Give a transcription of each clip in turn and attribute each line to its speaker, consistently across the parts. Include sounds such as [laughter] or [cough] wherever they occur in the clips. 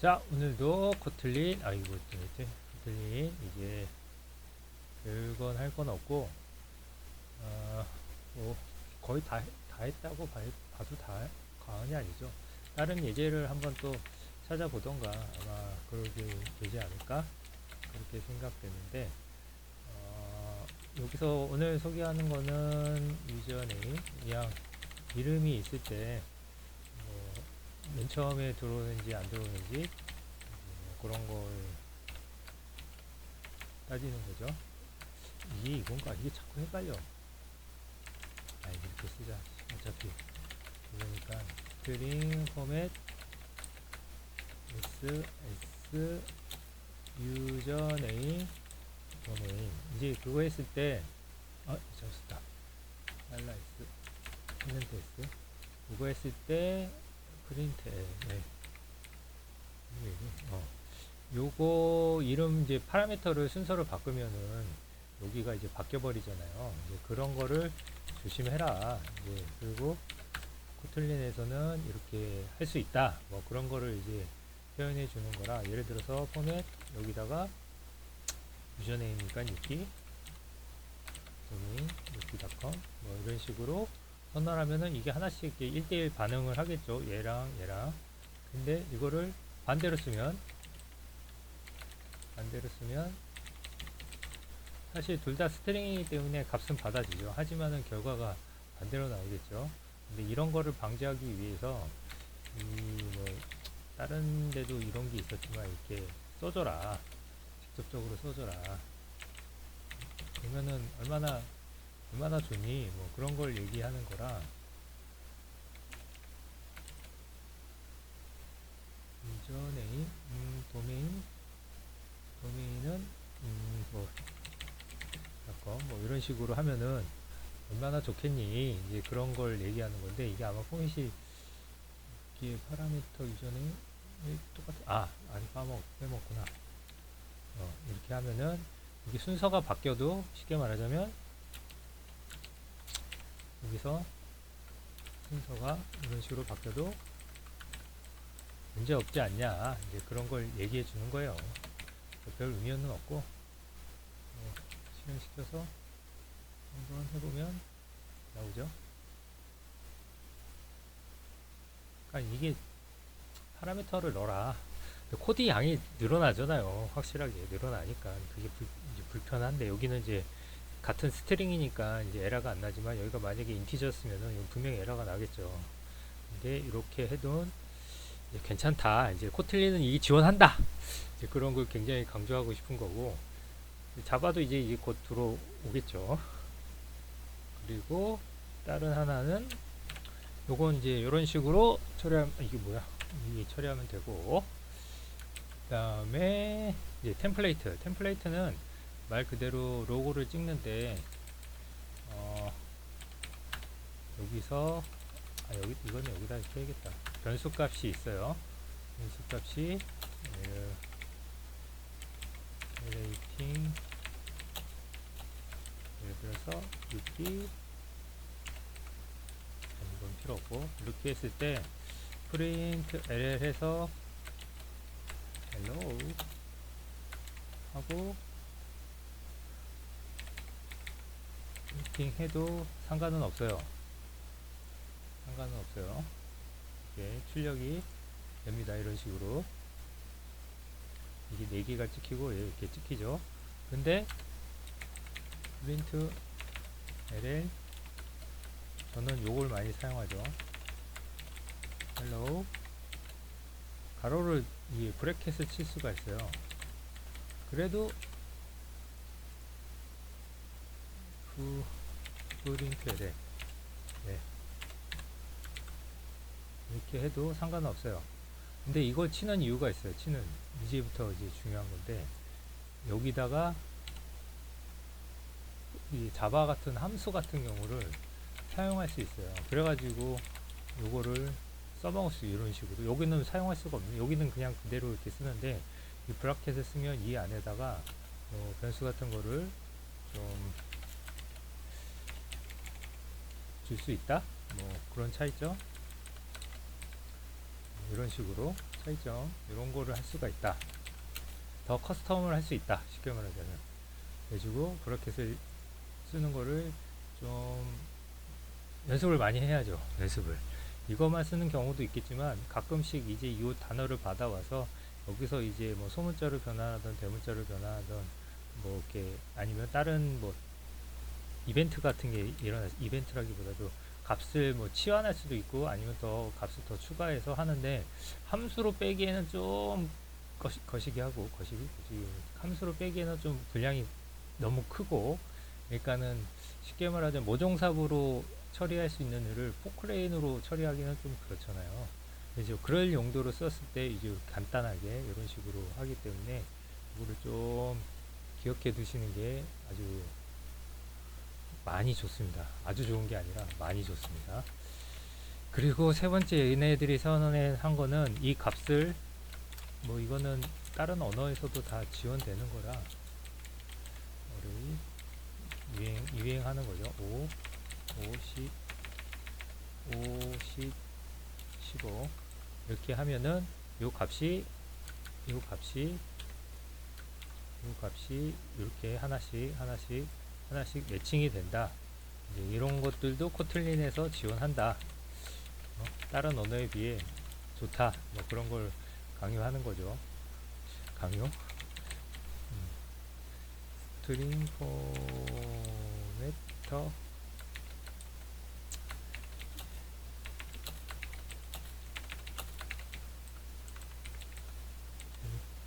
Speaker 1: 자, 오늘도 코틀린, 아, 이거 뭐지? 코틀린, 이제, 별건 할 건 없고, 어, 뭐, 거의 다, 다 했다고 봐, 봐도 다, 과언이 아니죠. 다른 예제를 한번 또 찾아보던가, 아마 그러게 되지 않을까? 그렇게 생각되는데, 어, 여기서 오늘 소개하는 거는 이전에 그냥 이름이 있을 때, 뭐, 맨 처음에 들어오는지 안 들어오는지 뭐 그런 걸 따지는 거죠. 이게 이건가? 이게 자꾸 헷갈려. 아, 이렇게 쓰자. 어차피 그러니까 스트링 포맷 s s 유저 네임 도메인 이제 그거 했을 때 어, 잘쓰다 할라이스 했는데 s 그거 했을 때 프린트 네. 어. 요거 이름 이제 파라미터를 순서를 바꾸면은 여기가 이제 바뀌어 버리잖아요. 이제 그런 거를 조심해라. 이제 그리고 코틀린에서는 이렇게 할 수 있다. 뭐 그런 거를 이제 표현해 주는 거라 예를 들어서 포맷 여기다가 유저네임이니까 유키 도메인 유키닷컴 뭐 이런 식으로 선언하면은 이게 하나씩 1대1 반응을 하겠죠. 얘랑 얘랑. 근데 이거를 반대로 쓰면 반대로 쓰면 사실 둘 다 스트링이기 때문에 값은 받아지죠. 하지만은 결과가 반대로 나오겠죠. 근데 이런 거를 방지하기 위해서 이뭐 다른 데도 이런 게 있었지만 이렇게 써줘라. 직접적으로 써줘라. 그러면은 얼마나 얼마나 좋니? 뭐 그런 걸 얘기하는 거라. 유저네임, 음, 도메인, 도메인은 음, 뭐 약간 뭐 이런 식으로 하면은 얼마나 좋겠니? 이제 그런 걸 얘기하는 건데 이게 아마 포맷이 이게 파라미터 유저네임 똑같아. 아, 아니 까먹 빼먹구나. 어, 이렇게 하면은 이게 순서가 바뀌어도 쉽게 말하자면 여기서 순서가 이런 식으로 바뀌어도 문제 없지 않냐. 이제 그런 걸 얘기해 주는 거예요. 별 의미는 없고. 어, 실행시켜서 한번 해보면 나오죠. 그러니까 이게 파라미터를 넣어라. 코드 양이 늘어나잖아요. 확실하게 늘어나니까. 그게 불, 이제 불편한데 여기는 이제 같은 스트링이니까 이제 에러가 안 나지만 여기가 만약에 인티저였으면은 분명히 에러가 나겠죠. 근데 이렇게 해도 이제 괜찮다. 이제 코틀린은 이게 지원한다. 이제 그런 걸 굉장히 강조하고 싶은 거고 자바도 이제 이제 곧 들어오겠죠. 그리고 다른 하나는 요건 이제 이런 식으로 처리하면 이게 뭐야? 이게 처리하면 되고 그다음에 이제 템플레이트. 템플레이트는 말 그대로 로고를 찍는데 어 여기서 아 여기 이건 여기다 이렇게 해야겠다. 변수 값이 있어요. 변수 값이 레이팅 예를 들어서 6기 이건 필요 없고 이렇게 했을 때 프린트 ll 해서 hello 하고 미팅 해도 상관은 없어요. 상관은 없어요. 이렇게 출력이 됩니다. 이런 식으로. 이게 4개가 찍히고 이렇게 찍히죠. 근데 프린트 LL 저는 요걸 많이 사용하죠. hello 가로를 이 브래켓을 칠 수가 있어요. 그래도 프 프린트에 네. 이렇게 해도 상관없어요. 근데 이걸 치는 이유가 있어요. 치는 이제부터 이제 중요한 건데 여기다가 이 자바 같은 함수 같은 경우를 사용할 수 있어요. 그래가지고 요거를 써먹을 수 이런 식으로 여기는 사용할 수가 없는 여기는 그냥 그대로 이렇게 쓰는데 이 브라켓을 쓰면 이 안에다가 어, 변수 같은 거를 좀 줄 수 있다? 뭐 그런 차이점? 이런 식으로 차이점. 이런 거를 할 수가 있다. 더 커스텀을 할 수 있다. 쉽게 말하자면. 해주고 그렇게 해서 쓰는 거를 좀 연습을 많이 해야죠 연습을. 이것만 쓰는 경우도 있겠지만 가끔씩 이제 이 단어를 받아와서 여기서 이제 뭐 소문자로 변환하던 대문자로 변환하던 뭐 이렇게 아니면 다른 뭐 이벤트 같은 게 일어나 이벤트라기보다도 값을 뭐 치환할 수도 있고 아니면 더 값을 더 추가해서 하는데 함수로 빼기에는 좀 거시, 거시기하고 거시기 거시기 함수로 빼기에는 좀 분량이 너무 크고 그러니까는 쉽게 말하자면 모종삽으로 처리할 수 있는 일을 포크레인으로 처리하기는 좀 그렇잖아요. 이제 그럴 용도로 썼을 때 이제 간단하게 이런 식으로 하기 때문에 이거를 좀 기억해 두시는 게 아주 많이 좋습니다. 아주 좋은 게 아니라 많이 좋습니다. 그리고 세 번째 얘네들이 선언한 거는 이 값을 뭐 이거는 다른 언어에서도 다 지원되는 거라 유행, 유행하는 거죠. 5, 50, 50, 15 이렇게 하면은 요 값이 요 값이 요 값이 이렇게 하나씩 하나씩 하나씩 매칭이 된다. 이런 것들도 코틀린에서 지원한다. 어? 다른 언어에 비해 좋다. 뭐 그런 걸 강요하는 거죠. 강요? 음. 스트링 포메터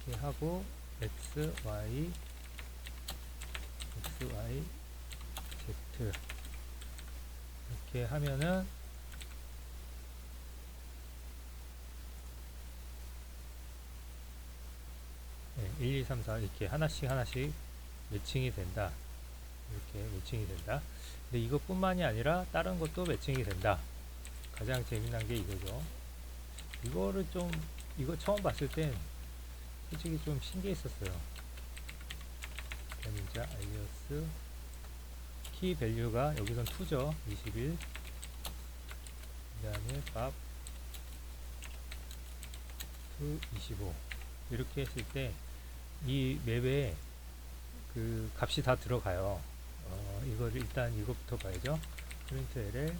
Speaker 1: 이렇게 하고 x, y y, z 이렇게 하면은 네, 1, 2, 3, 4 이렇게 하나씩 하나씩 매칭이 된다. 이렇게 매칭이 된다. 근데 이것뿐만이 아니라 다른 것도 매칭이 된다. 가장 재미난 게 이거죠. 이거를 좀 이거 처음 봤을 땐 솔직히 좀 신기했었어요. 문자 알리어스 키 밸류가 여기선 2죠. 21 그다음에 밥 2, 25 이렇게 했을 때 이 맵에 그 값이 다 들어가요. 어, 이거를 일단 이것부터 봐야죠. 프린트 LL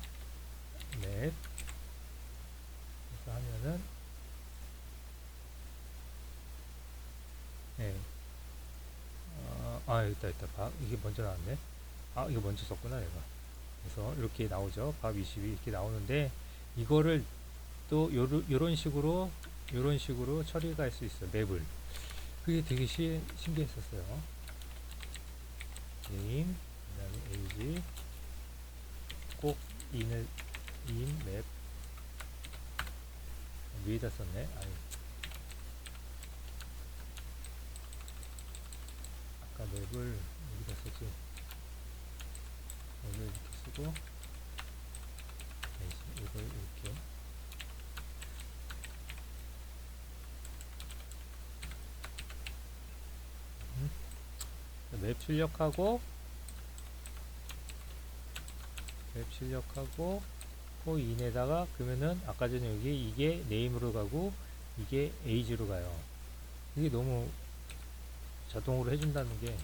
Speaker 1: 맵 하면은 네, 아 있다 있다. 밥 이게 먼저 나왔네. 아 이거 먼저 썼구나 내가. 그래서 이렇게 나오죠. 밥 22 이렇게 나오는데 이거를 또 요런 식으로 요런 식으로 처리가 할 수 있어요 맵을. 그게 되게 시, 신기했었어요. 네임 그 다음에 에이지. 꼭 인을 인맵. 위에다 썼네. 아니 아까 맵을 여기다 쓰지 맵을 이렇게 쓰고 이걸 이렇게 음. 맵 출력하고 맵 출력하고 코인에다가 그 그러면은 아까 전에 여기 이게 네임으로 가고 이게 에이지로 가요. 이게 너무 자동으로 해준다는 게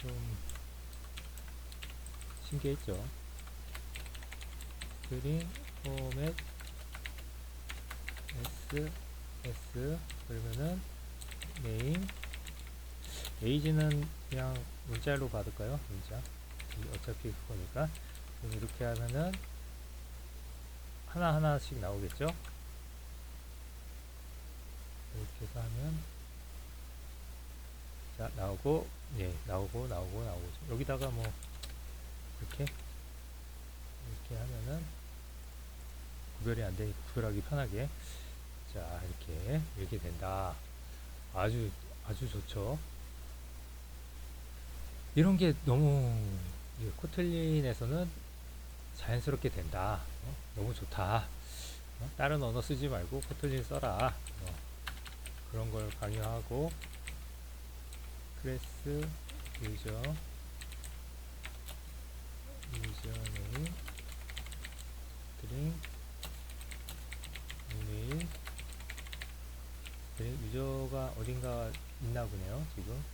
Speaker 1: 좀 신기했죠. 그린 포맷 S S 그러면은 네임 에이지는 그냥 문자로 받을까요? 문자 어차피 그거니까 그럼 이렇게 하면은 하나하나씩 나오겠죠? 이렇게 해서 하면 나, 오고 예, 나오고, 나오고, 나오고. 여기다가 뭐, 이렇게, 이렇게 하면은, 구별이 안 돼, 구별하기 편하게. 자, 이렇게, 이렇게 된다. 아주, 아주 좋죠. 이런 게 너무, 코틀린에서는 자연스럽게 된다. 어? 너무 좋다. 어? 다른 언어 쓰지 말고 코틀린 써라. 어. 그런 걸 강요하고, 클래스 유저 유저네임 드링 이메일 네, 유저가 어딘가 있나 보네요 지금.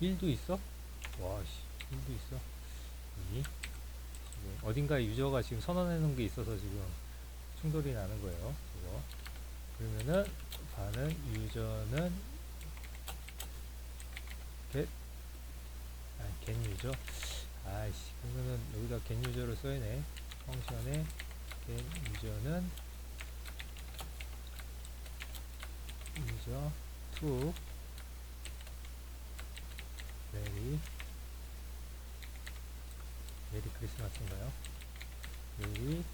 Speaker 1: 2 1도 있어? 와씨 1도 있어. 2 지금 어딘가에 유저가 지금 선언해 놓은 게 있어서 지금 충돌이 나는 거예요 그거. 그러면은 반은 유저는 아, get 유저. 아이씨, 그러면은 여기다 get 유저를 써야네. 펑션에 get 유저는 유저 to 메리 메리 크리스마스인가요? 메리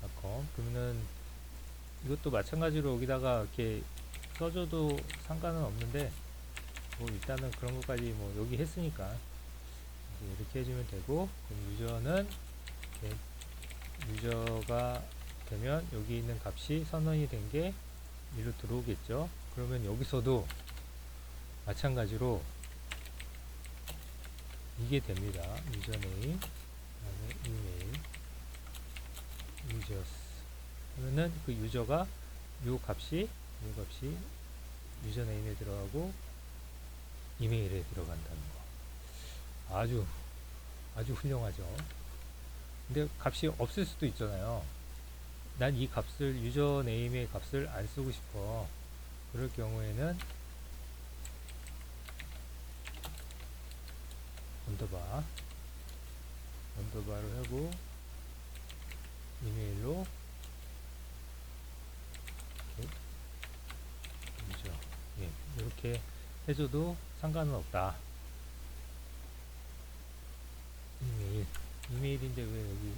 Speaker 1: 닷컴 그러면은 이것도 마찬가지로 여기다가 이렇게 써줘도 상관은 없는데 뭐 일단은 그런 것까지 뭐 여기 했으니까 이렇게 해주면 되고 유저는 유저가 되면 여기 있는 값이 선언이 된 게 일로 들어오겠죠. 그러면 여기서도 마찬가지로 이게 됩니다. 유저네임 그다음에 이메일 유저스. 그러면은 그 유저가 요 값이 요 값이 유저네임에 들어가고 이메일에 들어간다는 거. 아주 아주 훌륭하죠. 근데 값이 없을 수도 있잖아요. 난 이 값을 유저네임의 값을 안 쓰고 싶어. 그럴 경우에는 언더바 언더바를 하고 이메일로 이렇게 예, 이렇게 해줘도 상관은 없다 이메일 이메일인데 왜 여기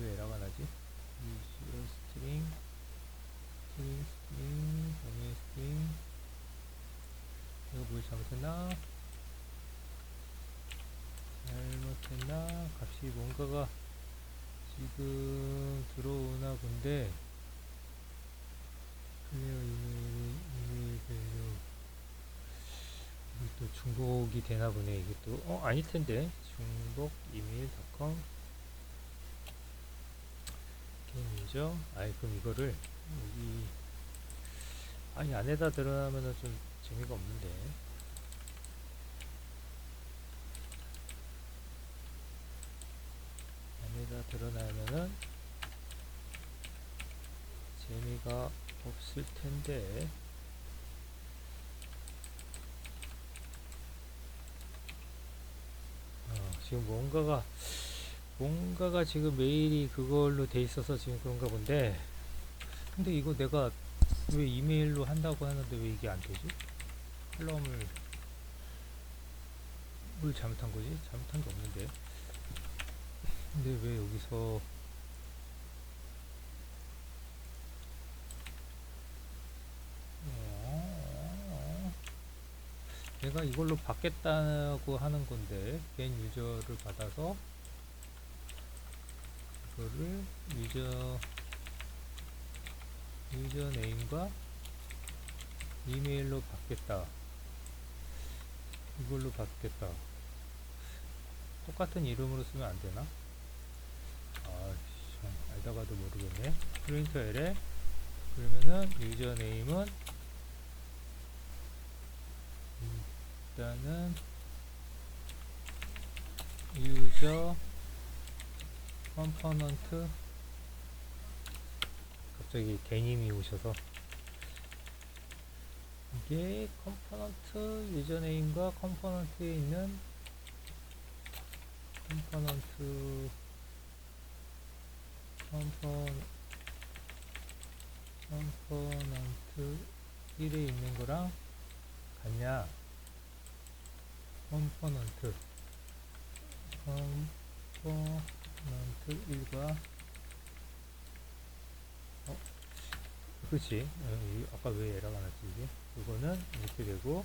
Speaker 1: 왜 에러가 나지? 유저 스트링 스트링 스트링 범위 스트링 이거 뭘 잘못했나? 잘못했나? 값이 뭔가가 지금 들어오나 본데 클리어 이메일 이메일 밸류 이게 또 중복이 되나 보네. 이게 또 어 아닐 텐데. 중복 이메일닷컴. 게임이죠. 아이 그럼 이거를 여기 아니 안에다 드러나면은 좀 재미가 없는데. 안에다 드러나면은 재미가 없을 텐데 어, 지금 뭔가가 뭔가가 지금 메일이 그걸로 돼 있어서 지금 그런가 본데 근데 이거 내가 왜 이메일로 한다고 하는데 왜 이게 안 되지? 컬럼을 뭘 잘못한 거지? 잘못한 게 없는데 근데 왜 여기서 내가 이걸로 받겠다고 하는 건데 겐 유저를 받아서 이거를 유저 유저 네임과 이메일로 받겠다 이걸로 받겠다 똑같은 이름으로 쓰면 안 되나? 아, 참, 알다가도 모르겠네. 프린터 L에 그러면은 유저 네임은 일단은 유저 컴포넌트. 갑자기 개님이 오셔서 이게 컴포넌트 유저 네임과 컴포넌트에 있는 컴포넌트 컴포 컴포넌트 1에 있는 거랑 같냐 컴포넌트 컴포넌트 1과 어 그렇지? 어, 이- 아까 왜 에러가 났지 이게? 이거는 이렇게 되고.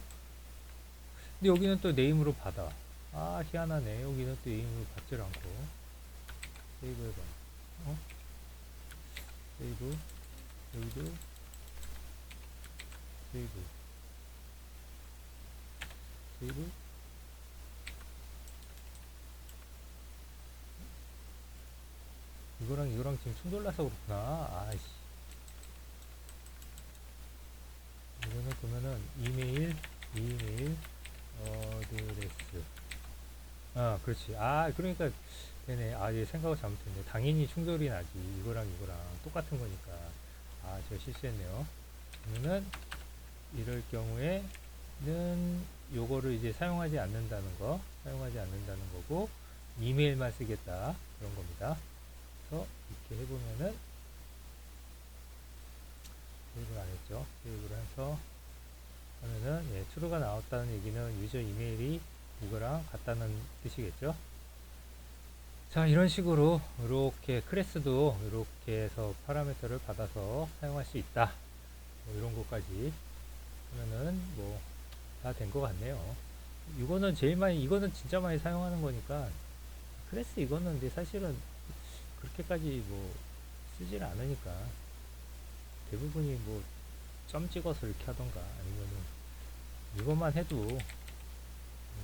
Speaker 1: 근데 여기는 또 네임으로 받아. 아 희한하네. 여기는 또 네임으로 받질 않고. 세이브 해봐. 어? 세이브 여기도 세이브 세이브 이거랑 이거랑 지금 충돌나서 그렇구나. 아이씨. 이거는 그러면은 이메일, 이메일, 어드레스. 아, 그렇지. 아, 그러니까 되네. 아, 얘 생각을 잘못했네. 당연히 충돌이 나지. 이거랑 이거랑 똑같은 거니까. 아, 제가 실수했네요. 그러면은 이럴 경우에는 요거를 이제 사용하지 않는다는 거, 사용하지 않는다는 거고, 이메일만 쓰겠다. 그런 겁니다. 그래서 이렇게 해보면은, 세이브를 안 했죠. 세이브를 해서 하면은, 예, true가 나왔다는 얘기는 유저 이메일이 이거랑 같다는 뜻이겠죠. 자, 이런 식으로, 이렇게 클래스도 이렇게 해서 파라미터를 받아서 사용할 수 있다. 뭐 이런 것까지 하면은 뭐 다 된 것 같네요. 이거는 제일 많이 이거는 진짜 많이 사용하는 거니까 클래스 이거는 근데 사실은 그렇게까지 뭐 쓰질 않으니까 대부분이 뭐 점 찍어서 이렇게 하던가 아니면은 이것만 해도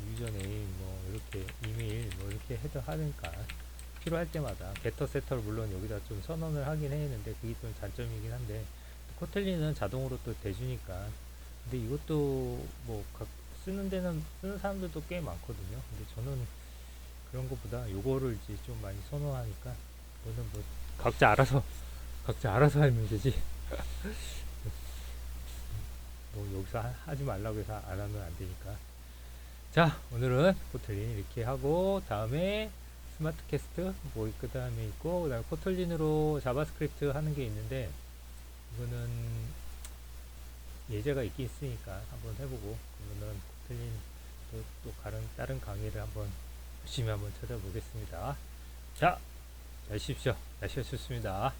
Speaker 1: 유저네임 뭐 이렇게 이메일 뭐 이렇게 해도 하니까 필요할 때마다 게터 세터를 물론 여기다 좀 선언을 하긴 했는데 그게 좀 단점이긴 한데 코틀리는 자동으로 또 대주니까. 근데 이것도 뭐각 쓰는 데는 쓰는 사람들도 꽤 많거든요. 근데 저는 그런 것보다 요거를 이제 좀 많이 선호하니까 이거는 뭐 각자 알아서 각자 알아서 하면 되지. [laughs] 뭐 여기서 하- 하지 말라고 해서 안 하면 안 되니까. 자 오늘은 코틀린 이렇게 하고 다음에 스마트 캐스트 뭐 그 다음에 있고 그 다음에 코틀린으로 자바스크립트 하는 게 있는데 이거는 예제가 있긴 있으니까 한번 해보고 그러면은 코틀린 또, 또 다른 다른 강의를 한번 열심히 한번 찾아보겠습니다. 자 날씨가 좋습니다